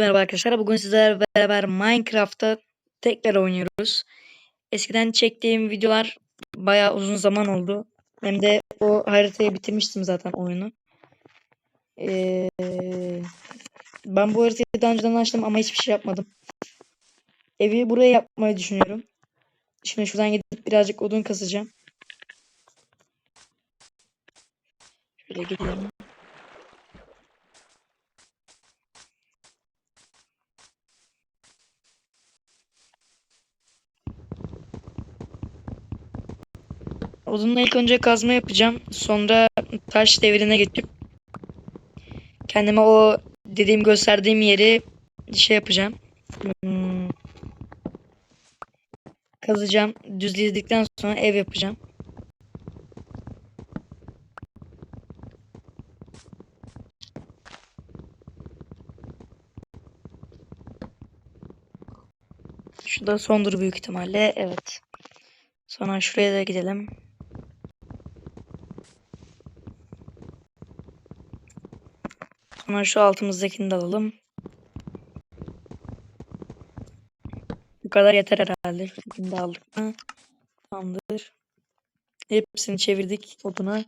Merhaba arkadaşlar. Bugün sizlerle beraber Minecraft'ta tekrar oynuyoruz. Eskiden çektiğim videolar bayağı uzun zaman oldu. Hem de o haritayı bitirmiştim zaten oyunu. Ee, ben bu haritayı daha önceden açtım ama hiçbir şey yapmadım. Evi buraya yapmayı düşünüyorum. Şimdi şuradan gidip birazcık odun kasacağım. Şöyle gidelim. Odunla ilk önce kazma yapacağım. Sonra taş devrine geçip kendime o dediğim gösterdiğim yeri şey yapacağım. Hmm, kazacağım. Düzledikten sonra ev yapacağım. Şu da sondur büyük ihtimalle. Evet. Sonra şuraya da gidelim. Sonra şu altımızdakini de alalım. Bu kadar yeter herhalde. Şunu aldık mı? Tamamdır. Hepsini çevirdik oduna.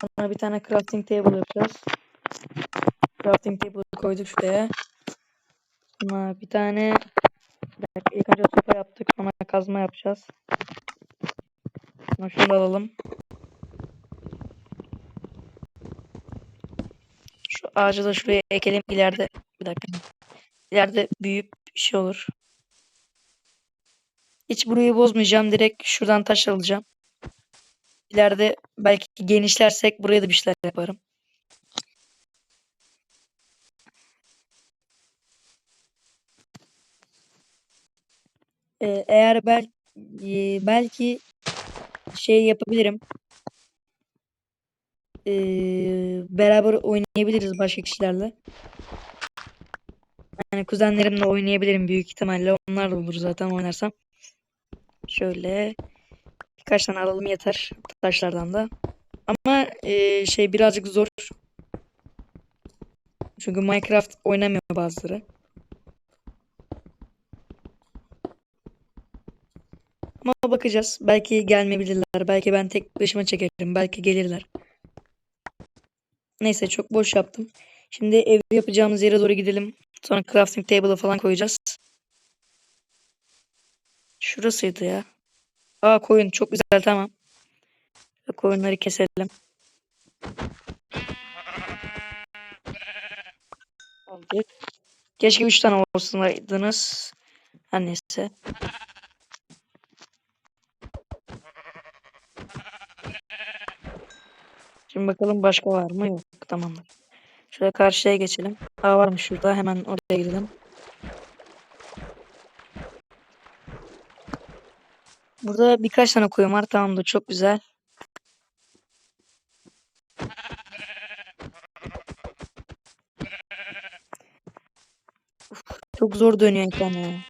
Sonra bir tane crafting table yapacağız. Crafting table koyduk şuraya. Sonra bir tane ilk önce sopa yaptık. Sonra kazma yapacağız. Sonra şunu da alalım. Şu ağacı da şuraya ekelim. İleride bir dakika. İleride büyüyüp bir şey olur. Hiç burayı bozmayacağım. Direkt şuradan taş alacağım. İleride belki genişlersek buraya da bir şeyler yaparım. Ee, eğer bel e, belki şey yapabilirim. Ee, beraber oynayabiliriz başka kişilerle. Yani kuzenlerimle oynayabilirim büyük ihtimalle. Onlar da olur zaten oynarsam. Şöyle birkaç tane alalım yeter taşlardan da. Ama e, şey birazcık zor. Çünkü Minecraft oynamıyor bazıları. Ama bakacağız. Belki gelmeyebilirler. Belki ben tek başıma çekerim. Belki gelirler. Neyse çok boş yaptım. Şimdi ev yapacağımız yere doğru gidelim. Sonra crafting table'ı falan koyacağız. Şurasıydı ya. Aa koyun çok güzel tamam. Koyunları keselim. Aldık. Keşke 3 tane olsaydınız. Her neyse. Şimdi bakalım başka var mı? Yok. Tamamdır. Şöyle karşıya geçelim. Aa varmış şurada. Hemen oraya gidelim. Burada birkaç tane koyun var. Tamamdır. Çok güzel. Çok zor dönüyor ekran ya.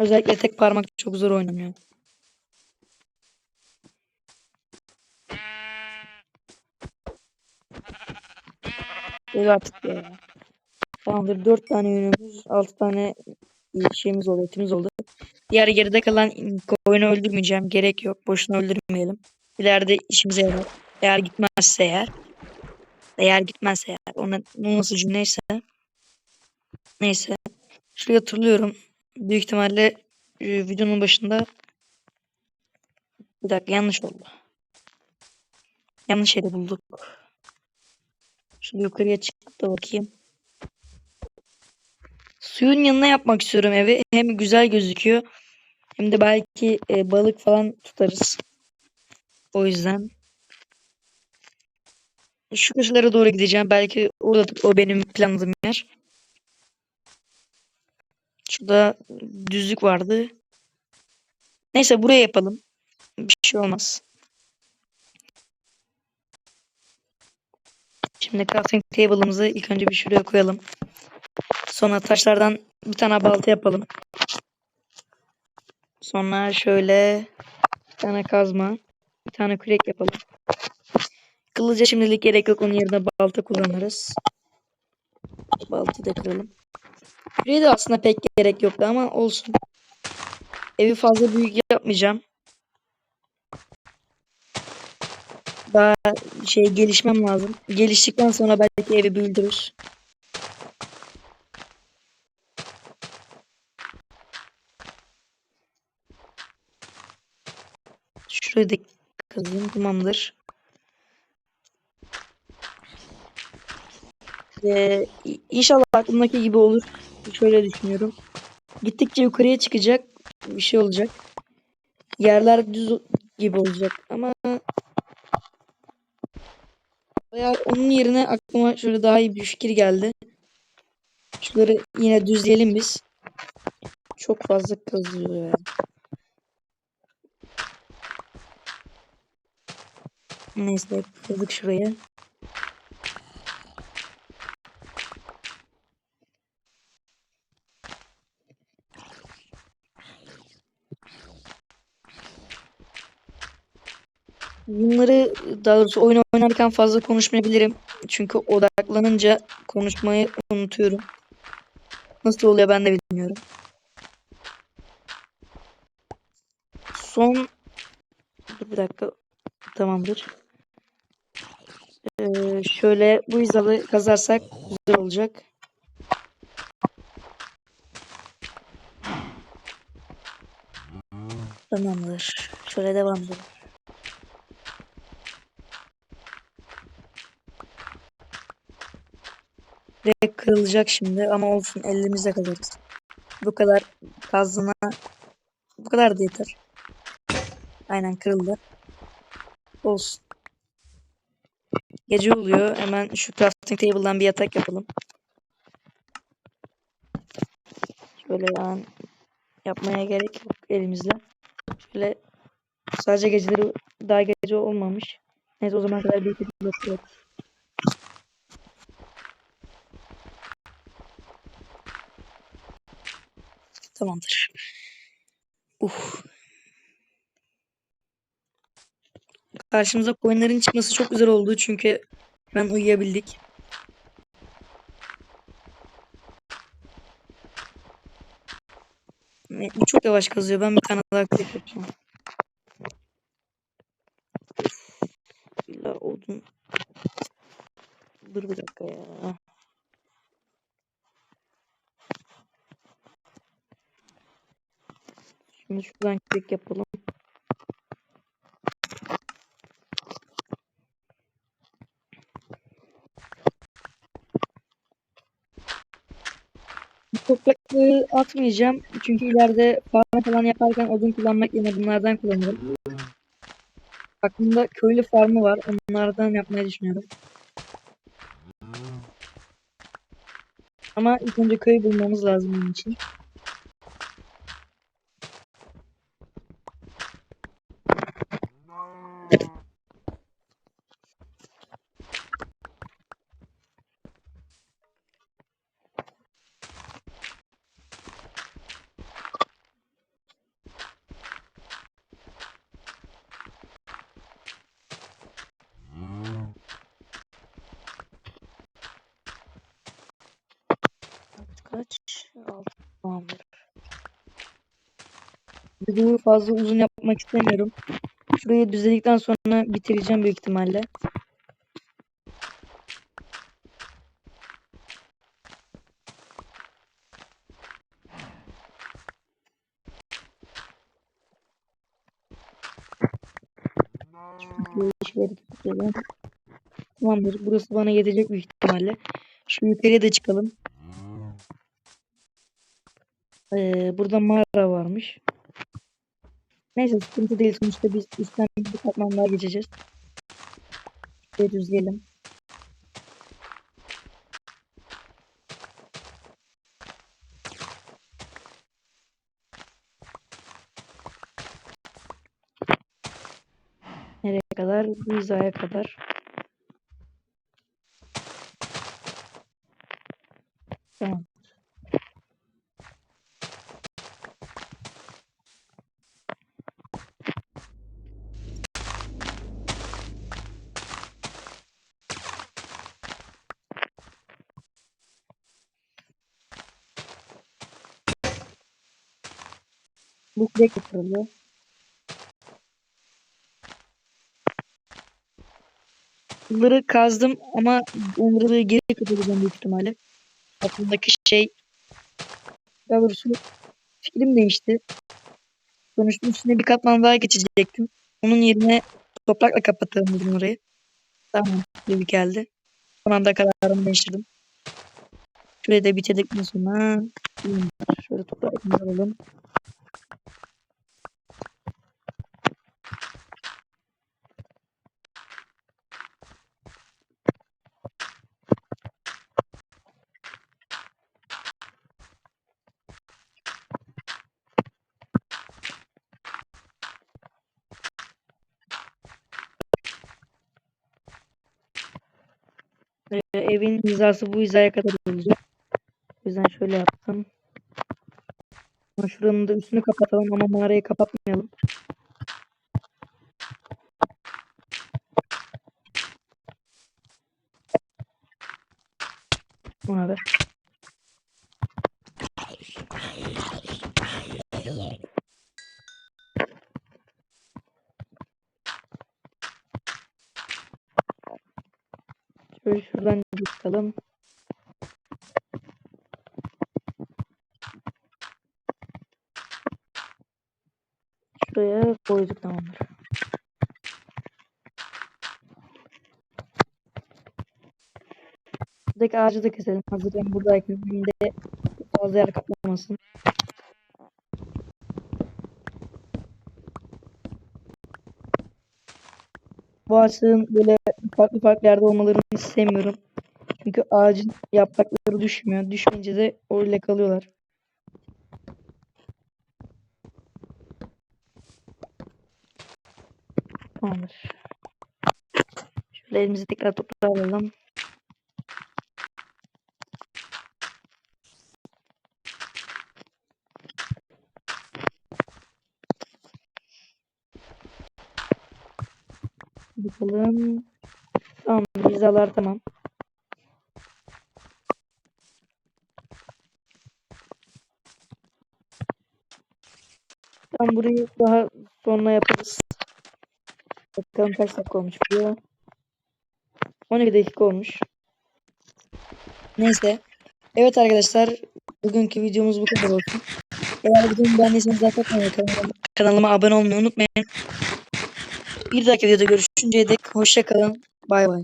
Özellikle tek parmak çok zor oynanıyor. Öyle artık ya. Tamamdır. 4 tane yünümüz, 6 tane şeyimiz oldu, etimiz oldu. Diğer geride kalan koyunu öldürmeyeceğim. Gerek yok. Boşuna öldürmeyelim. İleride işimize yarar. Eğer gitmezse eğer. Eğer gitmezse eğer. Ona nasıl cümleyse. Neyse. Şurayı hatırlıyorum. Büyük ihtimalle e, videonun başında bir dakika yanlış oldu. Yanlış yeri bulduk. Şöyle yukarıya çıkıp da bakayım. Suyun yanına yapmak istiyorum evi. Hem güzel gözüküyor. Hem de belki e, balık falan tutarız. O yüzden. Şu köşelere doğru gideceğim. Belki orada o benim planladığım yer. Şurada düzlük vardı. Neyse buraya yapalım. Bir şey olmaz. Şimdi crafting table'ımızı ilk önce bir şuraya koyalım. Sonra taşlardan bir tane balta yapalım. Sonra şöyle bir tane kazma, bir tane kürek yapalım. Kılıca şimdilik gerek yok. Onun yerine balta kullanırız. Baltayı da kıralım. Küreğe de aslında pek gerek yoktu ama olsun. Evi fazla büyük yapmayacağım. Daha şey gelişmem lazım. Geliştikten sonra belki evi büyütürüz. Şurayı da kazayım tamamdır. Ee, inşallah aklımdaki gibi olur. Şöyle düşünüyorum. Gittikçe yukarıya çıkacak bir şey olacak. Yerler düz gibi olacak ama veya onun yerine aklıma şöyle daha iyi bir fikir geldi. Şunları yine düzleyelim biz. Çok fazla kazıyor yani. Neyse kazdık şuraya. Bunları daha doğrusu oyun oynarken fazla konuşmayabilirim. Çünkü odaklanınca konuşmayı unutuyorum. Nasıl oluyor ben de bilmiyorum. Son bir dakika. Tamamdır. Ee, şöyle bu hizalı kazarsak güzel olacak. Tamamdır. Şöyle devam edelim. Direkt kırılacak şimdi ama olsun elimizde kazarız. Bu kadar kazma bu kadar da yeter. Aynen kırıldı. Olsun. Gece oluyor. Hemen şu crafting table'dan bir yatak yapalım. Şöyle yani yapmaya gerek yok elimizle. Şöyle sadece geceleri daha gece olmamış. Neyse o zaman kadar bir yatak yok. Tamamdır. Uf. Karşımıza coinlerin çıkması çok güzel oldu çünkü ben uyuyabildik. Bu çok yavaş kazıyor. Ben bir tane daha klik yapacağım. İlla odun. Dur bir dakika ya. Şimdi şuradan klik yapalım. Toprakları atmayacağım. Çünkü ileride farm falan yaparken odun kullanmak yerine bunlardan kullanırım. Aklımda köylü farmı var. Onlardan yapmayı düşünüyorum. Ama ilk önce köy bulmamız lazım bunun için. Kaç? Altı. Tamamdır. Videoyu fazla uzun yapmak istemiyorum. Şurayı düzledikten sonra bitireceğim büyük ihtimalle. İşleri tutuyorum. Tamamdır. Burası bana yetecek büyük ihtimalle. Şu yukarıya da çıkalım. Ee, burada mağara varmış. Neyse sıkıntı değil. Sonuçta biz üstten bir katman daha geçeceğiz. Şöyle düzleyelim. Nereye kadar? Bu hizaya kadar. Tamam. Bu kırıldı. Bunları kazdım ama onları geri kapatacağım büyük ihtimalle. Aklımdaki şey daha doğrusu fikrim değişti. Sonuçta üstüne bir katman daha geçecektim. Onun yerine toprakla kapatalım dedim orayı. Tamam. Gibi geldi. Son anda kararımı değiştirdim. Şurayı da bitirdikten sonra şöyle toprak alalım. Ee, evin hizası bu hizaya kadar olacak. O yüzden şöyle yaptım. Şuranın da üstünü kapatalım ama mağarayı kapatmayalım. Şöyle şuradan çıkalım. Şuraya koyduk tamamdır. Buradaki ağacı da keselim. Hazır ben buradayken de fazla yer kaplamasın. Bu ağaçların böyle farklı farklı yerde olmalarını istemiyorum. Çünkü ağacın yaprakları düşmüyor. Düşmeyince de öyle kalıyorlar. Tamamdır. Şöyle elimizi tekrar toprağa alalım. Bakalım. Tamam. Hizalar tamam. Tamam burayı daha sonra yaparız. Bakalım kaç dakika olmuş video. 12 dakika olmuş. Neyse. Evet arkadaşlar. Bugünkü videomuz bu kadar olsun. Eğer videomu beğendiyseniz like atmayı, kanalıma, kanalıma abone olmayı unutmayın. Bir dahaki videoda görüşünceye dek hoşça kalın. Bay bay.